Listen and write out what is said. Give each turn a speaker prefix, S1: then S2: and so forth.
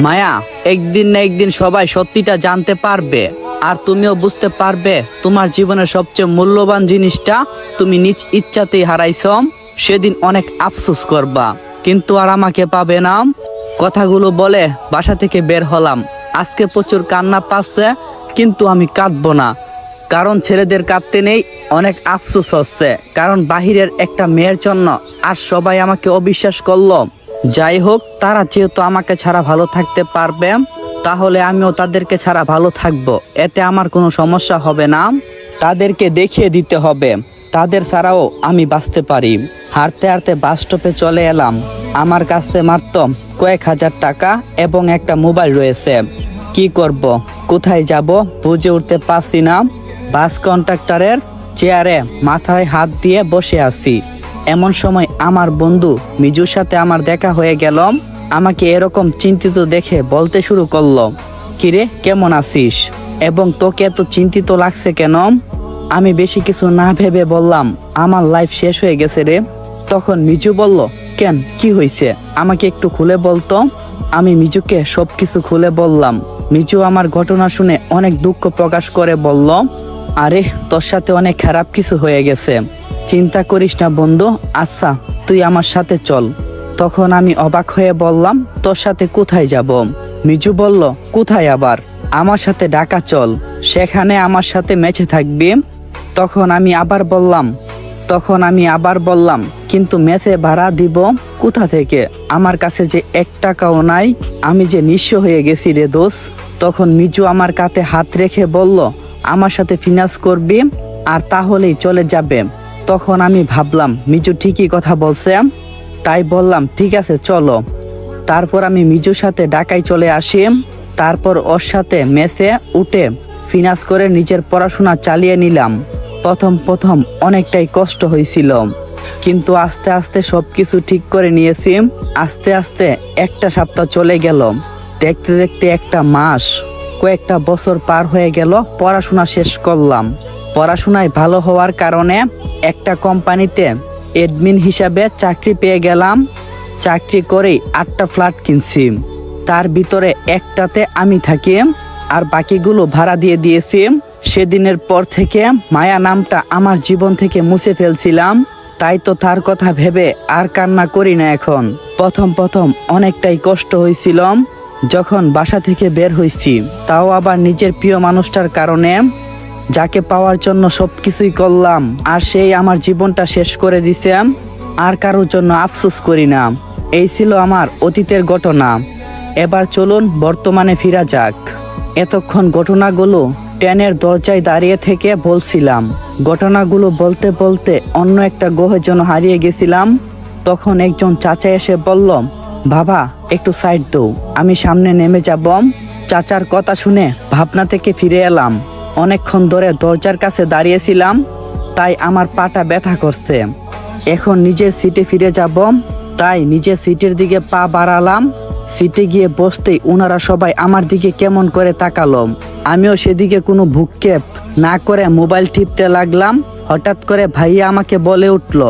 S1: মায়া, একদিন না একদিন সবাই সত্যিটা জানতে পারবে। আর তুমিও বুঝতে পারবে, তোমার জীবনের সবচেয়ে মূল্যবান জিনিসটা তুমি নিজ ইচ্ছাতেই হারাইছ, সেদিন অনেক আফসোস করবা। কিন্তু আর আমাকে পাবে না। কথাগুলো বলে বাসা থেকে বের হলাম। আজকে প্রচুর কান্না পাচ্ছে, কিন্তু আমি কাঁদবো না। কারণ ছেলেদের কাঁদতে নেই, অনেক আফসোস হচ্ছে। কারণ বাহিরের একটা মেয়ের জন্য আর সবাই আমাকে অবিশ্বাস করল। যাই হোক তারা যেহেতু আমাকে ছাড়া ভালো থাকতে পারবে, তাহলে আমিও তাদেরকে ছাড়া ভালো থাকব। এতে আমার কোনো সমস্যা হবে না। তাদেরকে দেখিয়ে দিতে হবে। তাদের ছাড়াও আমি বাঁচতে পারি। হাঁটতে হাঁটতে বাস স্টপে চলে এলাম। আমার কাছে মাত্র কয়েক হাজার টাকা এবং একটা মোবাইল রয়েছে। কি করব? কোথায় যাব? বুঝে উঠতে পারছি না। বাস কন্ট্রাক্টরের চেয়ারে মাথায় হাত দিয়ে বসে আছি। এমন সময় আমার বন্ধু মিজুর সাথে আমার দেখা হয়ে গেল। আমাকে এরকম চিন্তিত দেখে বলতে শুরু করল, কিরে, কেমন আছিস? এবং তোকে এত চিন্তিত লাগছে কেন? আমি বেশি কিছু না ভেবে বললাম, আমার লাইফ শেষ হয়ে গেছে রে। তখন মিজু বলল, কেন? কি হয়েছে? আমাকে একটু খুলে বলতো? আমি মিজুকে সবকিছু খুলে বললাম। মিজু আমার ঘটনা শুনে অনেক দুঃখ প্রকাশ করে বলল, আরে, তোর সাথে অনেক খারাপ কিছু হয়ে গেছে। চিন্তা করিস না বন্ধু আচ্ছা তুই আমার সাথে চল। তখন আমি অবাক হয়ে বললাম, তোর সাথে কোথায় যাব? মিজু বলল, কোথায় আবার? আমার সাথে ঢাকা চল, সেখানে আমার সাথে মেচে থাকবি। তখন আমি আবার বললাম, তখন আমি আবার বললাম, কিন্তু মেসে ভাড়া দিব কোথা থেকে? আমার কাছে যে এক টাকাও নাই, আমি যে নিঃস্ব হয়ে গেছি রে দোষ তখন মিজু আমার কাতে হাত রেখে বলল, আমার সাথে ফিনান্স করবি, আর তাহলেই চলে যাবে। তখন আমি ভাবলাম, মিজু ঠিকই কথা বলছে তাই বললাম, ঠিক আছে, চলো। তারপর আমি মিজুর সাথে ঢাকায় চলে আসি তারপর ওর সাথে মেসে উঠে ফিনান্স করে নিজের পড়াশোনা চালিয়ে নিলাম। প্রথম প্রথম অনেকটাই কষ্ট হয়েছিল কিন্তু আস্তে আস্তে সব কিছু ঠিক করে নিয়েছি আস্তে আস্তে একটা সপ্তাহ চলে গেল। দেখতে দেখতে একটা মাস, কয়েকটা বছর পার হয়ে গেল, পড়াশোনা শেষ করলাম। পড়াশোনায় ভালো হওয়ার কারণে একটা কোম্পানিতে এডমিন হিসাবে চাকরি পেয়ে গেলাম। চাকরি করেই আটটা ফ্ল্যাট কিনছি। তার ভিতরে একটাতে আমি থাকি আর বাকিগুলো ভাড়া দিয়ে দিয়েছি। সেদিনের পর থেকে মায়া নামটা আমার জীবন থেকে মুছে ফেলছিলাম। তাই তো তার কথা ভেবে আর কান্না করি না এখন। প্রথম প্রথম অনেকটাই কষ্ট হয়েছিল যখন বাসা থেকে বের হয়েছি। তাও আবার নিজের প্রিয় মানুষটার কারণে যাকে পাওয়ার জন্য সব কিছুই করলাম, আর সেই আমার জীবনটা শেষ করে দিছে আর কারোর জন্য আফসোস করি না এই ছিল আমার অতীতের ঘটনা। এবার চলুন বর্তমানে ফিরা যাক। এতক্ষণ ঘটনাগুলো ট্রেনের দরজায় দাঁড়িয়ে থেকে বলছিলাম। ঘটনাগুলো বলতে বলতে অন্য একটা গ্রহের জন্য হারিয়ে গেছিলাম, তখন একজন চাচা এসে বলল, বাবা, একটু সাইড দৌ আমি সামনে নেমে যাব চাচার কথা শুনে ভাবনা থেকে ফিরে এলাম। অনেকক্ষণ ধরে দরজার কাছে দাঁড়িয়েছিলাম, তাই আমার পাটা ব্যথা করছে। এখন নিজের সিটে ফিরে যাব, তাই নিজের সিটের দিকে পা বাড়ালাম। সিটে গিয়ে বসতেই ওনারা সবাই আমার দিকে কেমন করে তাকালো। আমিও সেদিকে কোনো ভূক্ষেপ না করে মোবাইল টিপতে লাগলাম। হঠাৎ করে ভাইয়া আমাকে বলে উঠল